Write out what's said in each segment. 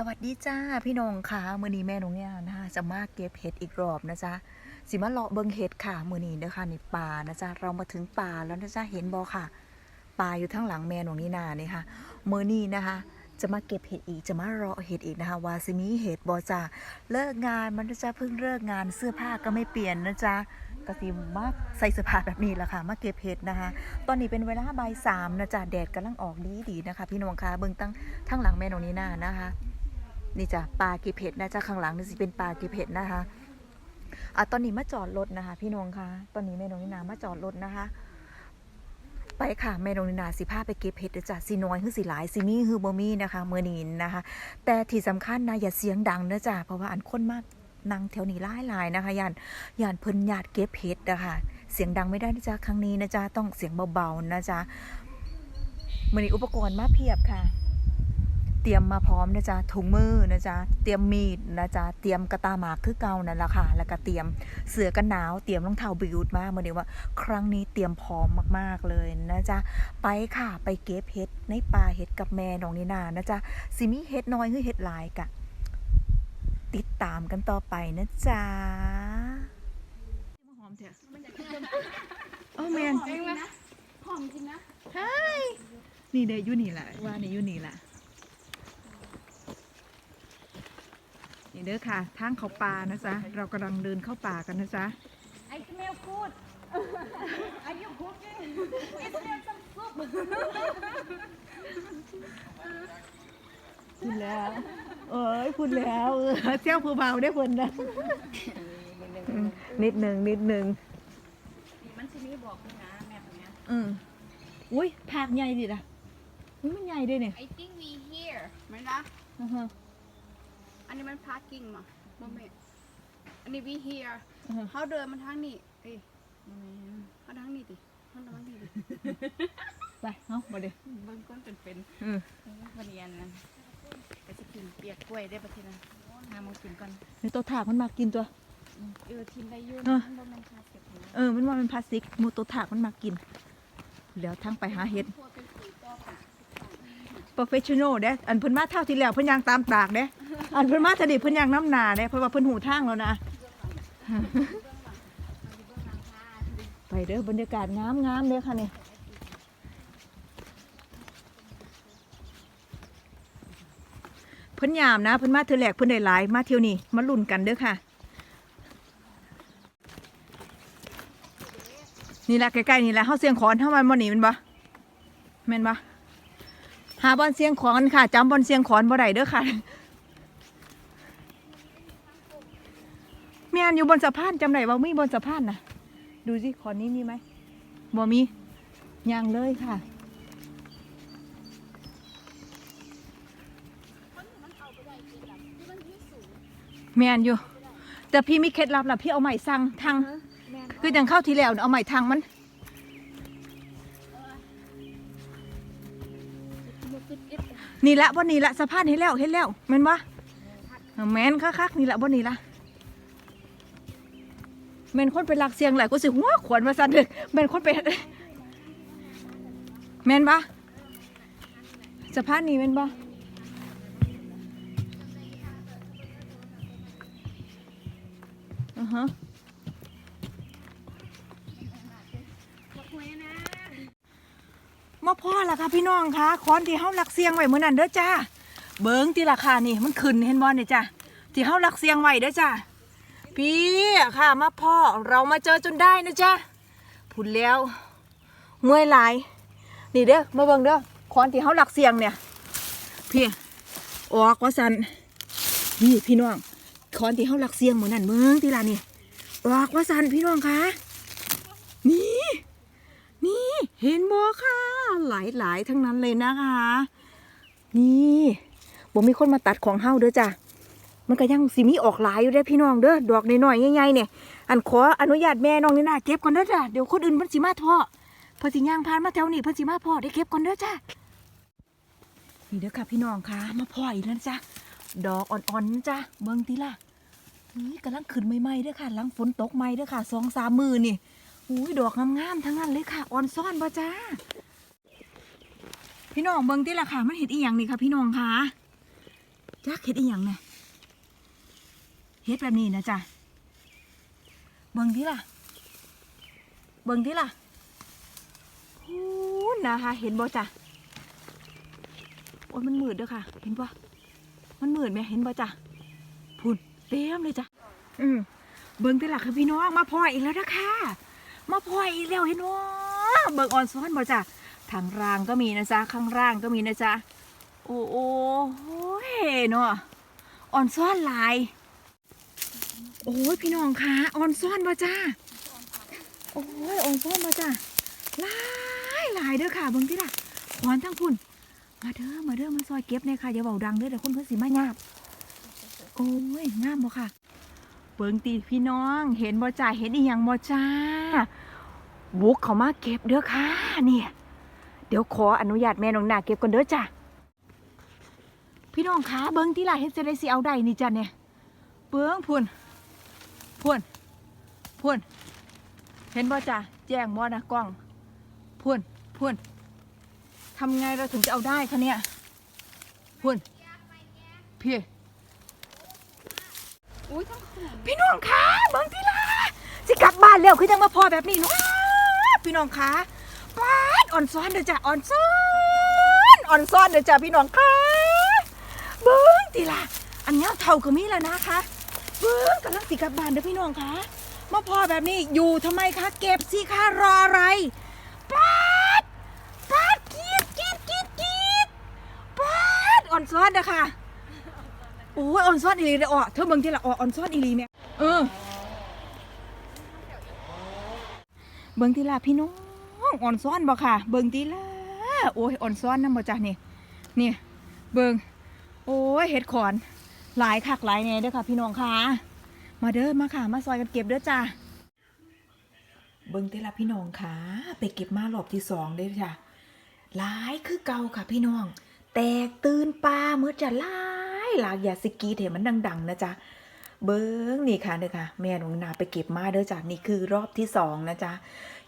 สวัสดีจ้าพี่น้องค่ะมือนี้แม่น้องเนี่ยนะคะจะมาเก็บเห็ดอีกรอบนะจ๊ะสิมาเลาะเบิงเห็ดค่ะมือนี้เด้อค่ะในป่านะจ๊ะเรามาถึงป่าแล้วนะจ๊ะเห็นบอค่ะป่าอยู่ทั้งหลังแม่น้องนี่นาเนี่ยค่ะมือนี้นะคะ จะมาเก็บเห็ดอีกจะมาเลาะเห็ดอีกนะคะว่าสิมีเห็ดบอจ้าเลิกงานมันนะจ๊ะเพิ่งเลิกงานเสื้อผ้าก็ไม่เปลี่ยนนะจ๊ะกสิมาใส่เสื้อผ้าแบบนี้แหละค่ะ มาเก็บเห็ดนะคะ ตอนนี้เป็นเวลาบ่ายสามนะจ๊ะแดดกำลังออกดีดีนะคะ พี่น้องคะเบิ่งตั้งทั้งหลังแม่นงนี่นานะคะ นี่จ้ะปลากีเผ็ดนะจ๊ะข้างหลังนี่สิเป็นปลากีเผ็ดนะคะอะตอนนี้มาจอดรถนะคะ พี่น้องคะตอนนี้แม่น้องนินามาจอดรถนะคะ ไปค่ะแม่น้องนินาสิพาไปเก็บเห็ดจ้ะสิน้อยคือสิหลายสิมีคือบ่มีนะคะเมื่อนี้นะคะ แต่ที่สำคัญนะอย่าเสียงดังนะจ๊ะเพราะว่าอันคนมากนั่งแถวนี้หลายๆนะคะยานยานเพิ่นญาติเก็บเห็ดนะคะเสียงดังไม่ได้นะจ๊ะครั้งนี้นะจ๊ะต้องเสียงเบาๆนะจ๊ะมื่อนี้อุปกรณ์มาเพียบค่ะ เตรียมมาพร้อมนะจ๊ะถุงมือนะจ๊ะเตรียมมีดนะจ๊ะเตรียมกระตาหมากคือเก่านั่นแหละค่ะ แล้วก็เตรียมเสื้อกันหนาว เตรียมรองเท้าบิวต์มาเมื่อนี้ว่า ครั้งนี้เตรียมพร้อมมากๆเลยนะจ๊ะไปค่ะไปเก็บเห็ดในป่าเห็ดกับแม่น้องนินานะจ๊ะสิมีเห็ดน้อยหรือเห็ดหลายกะติดตามกันต่อไปนะจ๊ะหอมเถอะโอ้แมนหอมจริงนะใช่นี่เดยุนี่แหละว่าในยุนี่แหละ นี่เด้อค่ะทางเขาป่านะจ๊ะเรากำลังเดินเข้าป่ากันนะจ๊ะไอ้ smell food are you cooking it smells some soup พูดแล้ว เอ้ยพูดแล้วเออเจ้าผู้เบาได้ผลนะนิดหนึ่งนิดหนึ่งมันจะมีบอกด้วยนะแมปเนี้ย อืมอุ้ยผักใหญ่ดิล่ะอุ้ยมันใหญ่ด้วยเนี่ย I think we here ไม่ละอือฮะ อันนี้มัน parking มาโมเมนอันนี้ we here อือฮะเขาเดินมาทางนี้เอ้ยเขาทางนี้ดิเขาทางนี้ดิไปเอามาเดี๋ยวเบิ้งก้นเป็นเป็นอืมวันนี้อันนั้นไปจะกินเปียกกล้วยได้ปะทีนั้นหาโมงกินก่อนในตัวถากมันมากินตัวเออทิมได้อยุ่เออมันบ่แม่นคาเก็บหัวเออมันว่ามันพลาสติกหมูตัวถากมันมากินแล้วทั้งไปหาเห็ดพวกเป็นสีต่อค่ะโปรเฟชชั่นอลเด้อันเพิ่นมาเท่าที่แล้วเพิ่นยางตามตากเด้ อันเพิ่นมาทะดิเพิ่นยางน้ำหนาเด้เพราะว่าเพิ่นหูทางแล้วนะ ไปเด้อบรรยากาศงามงามเด้อค่ะนี่เพิ่นยามนะเพิ่นมาเทื่อแรกเพิ่นได้หลายมาเที่ยวนี้มาลุ้นกันเด้อค่ะ นี่ละใกล้ๆนี่ละเฮาเสียงขอนเฮามันบ่หนีมันบ่แม่นบ่หาบอลเสียงขอนค่ะจำบอลเสียงขอนบ่ได้เด้อค่ะ แมนอยู่บนสะพานจำได้ว่ามีบนสะพานนะดูสิขอนนี้มีไหมบ่มียังเลยค่ะแมนอยู่ แต่พี่มีเคล็ดลับล่ะพี่เอาใหม่สั่งทางคือจังเข้าทีแล้วเอาใหม่ทางมันนี่ละบ่นี่ละสะพานเห็นแล้วเห็นแล้วแม่นบ่แม่นคักๆนี่ละบ่นี่ละ แม่นคนไปลักเสียงแหละกูสิหัวขวนมาสั่นเด้อแม่นคนไปแม่นบ่สะพานนี่แม่นบ่อือฮะบอกหวยนะมาพ่อละค่ะพี่น้องคะค้อนที่เฮาลักเสียงไว้มื้อนั้นเด้อจ้าเบิ่งที่ราคานี่มันขึ้นเห็นบ่เนี่ยจ้าที่เฮาลักเสียงไว้เด้อจ้า พี่ค่ะมาพ่อเรามาเจอจนได้นะจ้าพูดแล้วเมื่อยหลาย นี่เด้อมาเบิ่งเด้อคอนที่เฮาลักเสียงเนี่ย พี่ออกว่าสันนี่พี่น้องคอนที่เฮาลักเสียงเหมือนั้นเบิ่งที่ล่ะนี่ออกว่าสันพี่น้องคะนี่นี่เห็นบ่ค่ะหลายหลายๆทั้งนั้นเลยนะคะ นี่บ่มีคนมาตัดของเฮาเด้อจ้ะ มันก็ยังสิมีออกหลายอยู่เด้พี่น้องเด้อดอกน้อยๆใหญ่ๆเนี่ยอันขออนุญาตแม่น้องนี่นะเก็บก่อนเด้อจ้ะเดี๋ยวคนอื่นเพิ่นสิมาท่อพิ่นสิย่างผ่านมาแถวนี้เพิ่นสิมาพ่อได้เก็บก่อนเด้อจ้ะนี่เด้อค่ะพี่น้องค่ะ มาพ่ออีกแล้วจ้ะดอกอ่อนๆจ้ะเบิ่งติล่ะนี่กำลังขึ้นใหม่ๆเด้อค่ะหลังฝนตกใหม่เด้อค่ะสองสามมือนี่อุ้ยดอกงามๆทั้งนั้นเลยค่ะอ่อนซ่อนบ่จ้าพี่น้องเบิ่งติล่ะค่ะ มันเห็ดอีหยังนี่ค่ะ พี่น้องค่ะจักเฮ็ดอีหยังเนี่ย เฮ็ดแบบนี้นะจ๊ะเบิ่งที่ล่ะ เบิ่งที่ล่ะพูนนะคะเห็นบ่จ้ะโอ้ยมันมืดเด้อค่ะ เห็นบ่มันมืดไหมเห็นบ่จ้ะพูนเต็มเลยจ้ะอืมเบิ่งที่ล่ะคือพี่น้องมาพออีกแล้วนะค่ะมาพออีกแล้วเห็นบ่เบิ่งออนซ้อนบ่จ้ะทางล่างก็มีนะจ๊ะข้างล่างก็มีนะจ๊ะโอ้โอ้โอ้ยเนาะอ่อนซ่อนหลาย โอ้ยพี่น้องคะออนซ่อนมาจ้าโอ้ยออนซ่อนมาจ้าหลายหลายเด้อค่ะเบิ่งที่ล่ะขวานทั้งพุ่นมาเด้อมาเด้อมาซอยเก็บเนี่ยค่ะอย่าเบาดังเด้อเดี๋ยวคนเพิ่นสิมาหยาบโอ้ยงามบ่ค่ะ เบิ่งตีพี่น้องเห็นบ่จ้าเห็นอีหยังบ่จ้าบุกเขามาเก็บเด้อค่ะเนี่ยเดี๋ยวขออนุญาตแม่น้องนาเก็บก่อนเด้อจ้าพี่น้องคะเบิ้งที่ล่ะเฮ็ดจะได้สิเอาได้นี่จ้ะเนี่ยเบิ้งพุ่น พุ่นพุ่นเห็นบ่จ้ะแจ้งบ่นะกล้องพุ่นพุ่นทำไงเราถึงจะเอาได้คะเนี่ยพุ่นพี่อุ้ยทั้งขนมพี่น้องคะเบิ้งที่ล่ะสิกลับบ้านแล้วคือจังมาพอแบบนี้เนาะพี่น้องคะป้าดอ่อนซ้อนเด้อจ้ะอ่อนซ้อนอ่อนซ้อนเด้อจ้ะพี่น้องคะเบิ้งตีละอันเนี้ยเท่าก็มีแล้วนะคะ เบิ้งกำลังสิกลับบ้านเด้อพี่น้องคะมาพอแบบนี้อยู่ทำไมคะ เก็บสิคะรออะไรปัดปัดกรีดกรีดกรีดกรีดปัดอ่อนซ้อนนะคะโอ้ยอ่อนซ้อนอีหลีเลยอะเธอเบิ่งทีละอ่ออ่อนซ้อนอีหลีเนี่ยเออเบิ่งทีละพี่น้องอ่อนซ้อนบ่ค่ะ เบิ่งทีละโอ้ยอ่อนซ้อนนำบ่จ้ะนี่นี่เบิ่งโอ้ยเห็ดขอน หลายคักหลายแน่เด้อค่ะ พี่น้องค่ะ มาเด้อมาค่ะ มาซอยกันเก็บเด้อจ้าเบิ่งเต้ละพี่น้องค่ะ ไปเก็บมารอบที่สองเด้อจ้ะหลายคือเก่าค่ะพี่น้อง แตกตื่นปลาเมื่อจะหลายหลากอย่าสกีเห็นมันดัง ๆ นะจ๊ะเบิ้งนี่ค่ะเด้อค่ะ แม่หนูนาไปเก็บมาเด้อจ้ะนี่คือรอบที่สองนะจ๊ะ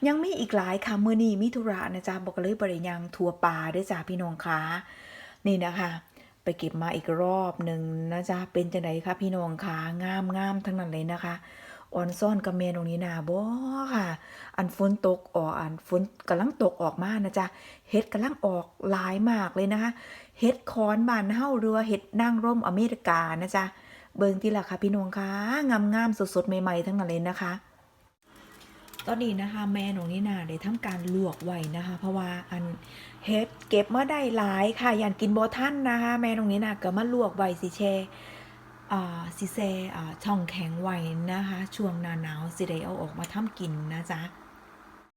ยังมีอีกหลายค่ะมือนี้มิธุระนะจ๊ะบอกเลยบริยังทัวปลาเด้อจ้ะพี่น้องค่ะนี่นะคะ ไปเก็บมาอีกรอบหนึ่งนะจ๊ะเป็นจังไดคะพี่น้องคะงามงามทั้งนั้นเลยนะคะอ่อนซ่อนกับเมนตรงนี้นาบ่ค่ะ อันฝนตกออกอันฝนกำลังตกออกมานะจ๊ะเห็ดกำลังออกหลายมากเลยนะคะเห็ดคอนบานเฮาเรือเห็ดนางร่มอเมริกานะจ๊ะเบิ่งที่ละค่ะพี่น้องคะงามงามๆสดๆใหม่ๆทั้งนั้นเลยนะคะ ตอนนี้นะคะแม่หนูนี่นาได้ทำการลวกไว้นะคะ เพราะว่าอันเฮ็ดเก็บมาได้หลายค่ะอยางกินโบท่านนะคะ แม่หนูนี่นาก็มาลวกไว้สิเชอ่าสิแช่อ่าช่องแข็งไว้นะคะ ช่วงหน้าหนาวสิได้เอาออกมาทำกินนะจ๊ะ